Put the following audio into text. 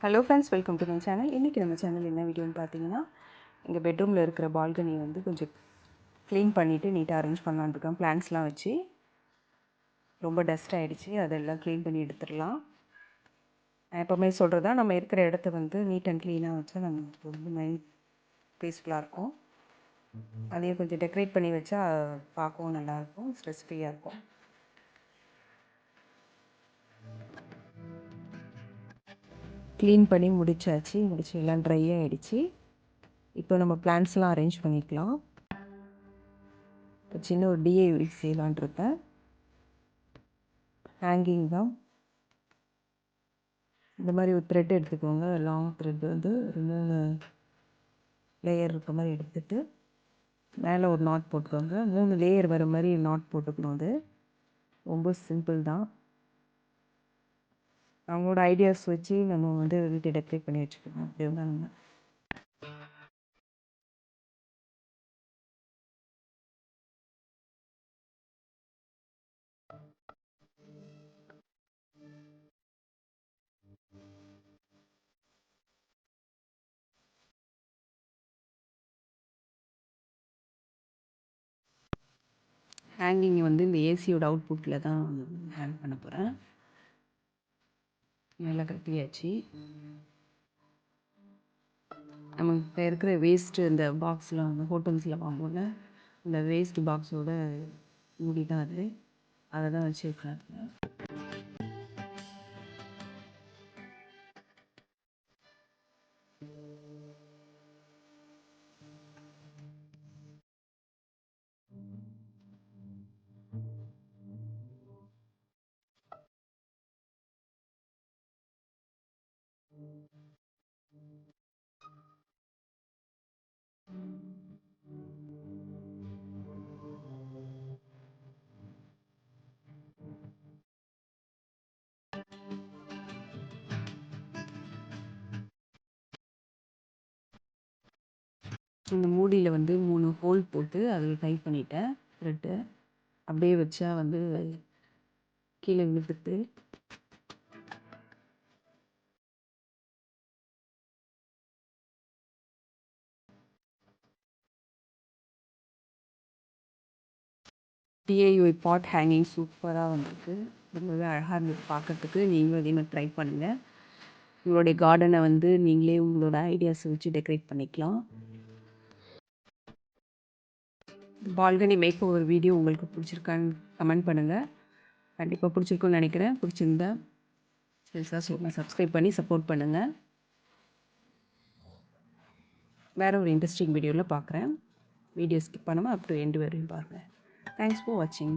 Hello friends welcome to my channel இன்றைக்கி நம்ம channel என்ன வீடியோன்னு பார்த்தீங்கன்னா எங்கள் பெட்ரூமில் இருக்கிற பால்கனி வந்து கொஞ்சம் க்ளீன் பண்ணிவிட்டு நீட்டாக அரேஞ்ச் பண்ணலான்னு இருக்கேன் பிளான்ஸ்லாம் வச்சு ரொம்ப டஸ்ட் ஆகிடுச்சு அதெல்லாம் க்ளீன் பண்ணி எடுத்துடலாம். நான் எப்போவுமே சொல்கிறதா நம்ம இருக்கிற இடத்த வந்து நீட் அண்ட் க்ளீனாக வச்சா நமக்கு ரொம்ப மைண்ட் பீஸ்ஃபுல்லாக இருக்கும். அதையும் கொஞ்சம் டெக்கரேட் பண்ணி வச்சா பார்க்கவும் நல்லாயிருக்கும் ஸ்ட்ரெஸ் ஃப்ரீயாக இருக்கும். க்ளீன் பண்ணி முடிச்சாச்சு. முடிச்சு எல்லாம் ட்ரை ஆகிடுச்சு இப்போ நம்ம பிளான்ஸ்லாம் அரேஞ்ச் பண்ணிக்கலாம். இப்போ சின்ன ஒரு டிஏ செய்யலான் இருக்கேன். ஹேங்கிங் தான். இந்த மாதிரி ஒரு த்ரெட் எடுத்துக்கோங்க. லாங் த்ரெட் வந்து மூணு லேயர் இருக்க மாதிரி எடுத்துகிட்டு மேலே ஒரு நாட் போட்டுக்கோங்க. மூணு லேயர் வர மாதிரி நாட் போட்டுக்கணும் அது. ரொம்ப சிம்பிள் தான். நம்மளோட ஐடியாஸ் வச்சு நம்ம வந்து வீட்டை டெக்கரேட் பண்ணி வச்சுக்கணும். அப்படிதான் ஹேங்கிங் வந்து இந்த ஏசியோட அவுட்புட்டில் தான் ஹேங் பண்ண போகிறேன் நல்லா கட்டியாச்சு. நம்ம இப்போ இருக்கிற வேஸ்ட்டு இந்த பாக்ஸில் வந்து ஹோட்டல்ஸில் வாங்குவோம்ல இந்த வேஸ்ட் பாக்ஸோட மூடி தான் அது. அதை தான் வச்சுருக்கேன் இந்த மூடியில் வந்து மூணு ஹோல் போட்டு அதில் டைப் பண்ணிட்டேன். த்ரெட்டு அப்படியே வச்சா வந்து கீழே விழுந்துட்டு டிஐஒய் பாட் ஹேங்கிங் சூப்பராக வந்திருக்கு. ரொம்பவே அழகாக இருந்தது பார்க்கறதுக்கு. நீங்களும் அதே மாதிரி ட்ரை பண்ணுங்கள் உங்களுடைய கார்டனை வந்து நீங்களே உங்களோட ஐடியாஸை வச்சு டெக்கரேட் பண்ணிக்கலாம். பால்கனி மேக் ஓவர் வீடியோ உங்களுக்கு பிடிச்சிருக்கான்னு கமெண்ட் பண்ணுங்கள் கண்டிப்பாக பிடிச்சிருக்குன்னு நினைக்கிறேன். பிடிச்சிருந்தா பெருசாக சூப்பர் சப்ஸ்கிரைப் பண்ணி சப்போர்ட் பண்ணுங்கள் வேறு ஒரு இன்ட்ரெஸ்டிங் வீடியோவில் பார்க்குறேன் வீடியோ ஸ்கிப் பண்ணாமல் அப் டு எண்டு வரையும் பாருங்கள் தேங்க்ஸ் ஃபார் வாட்சிங்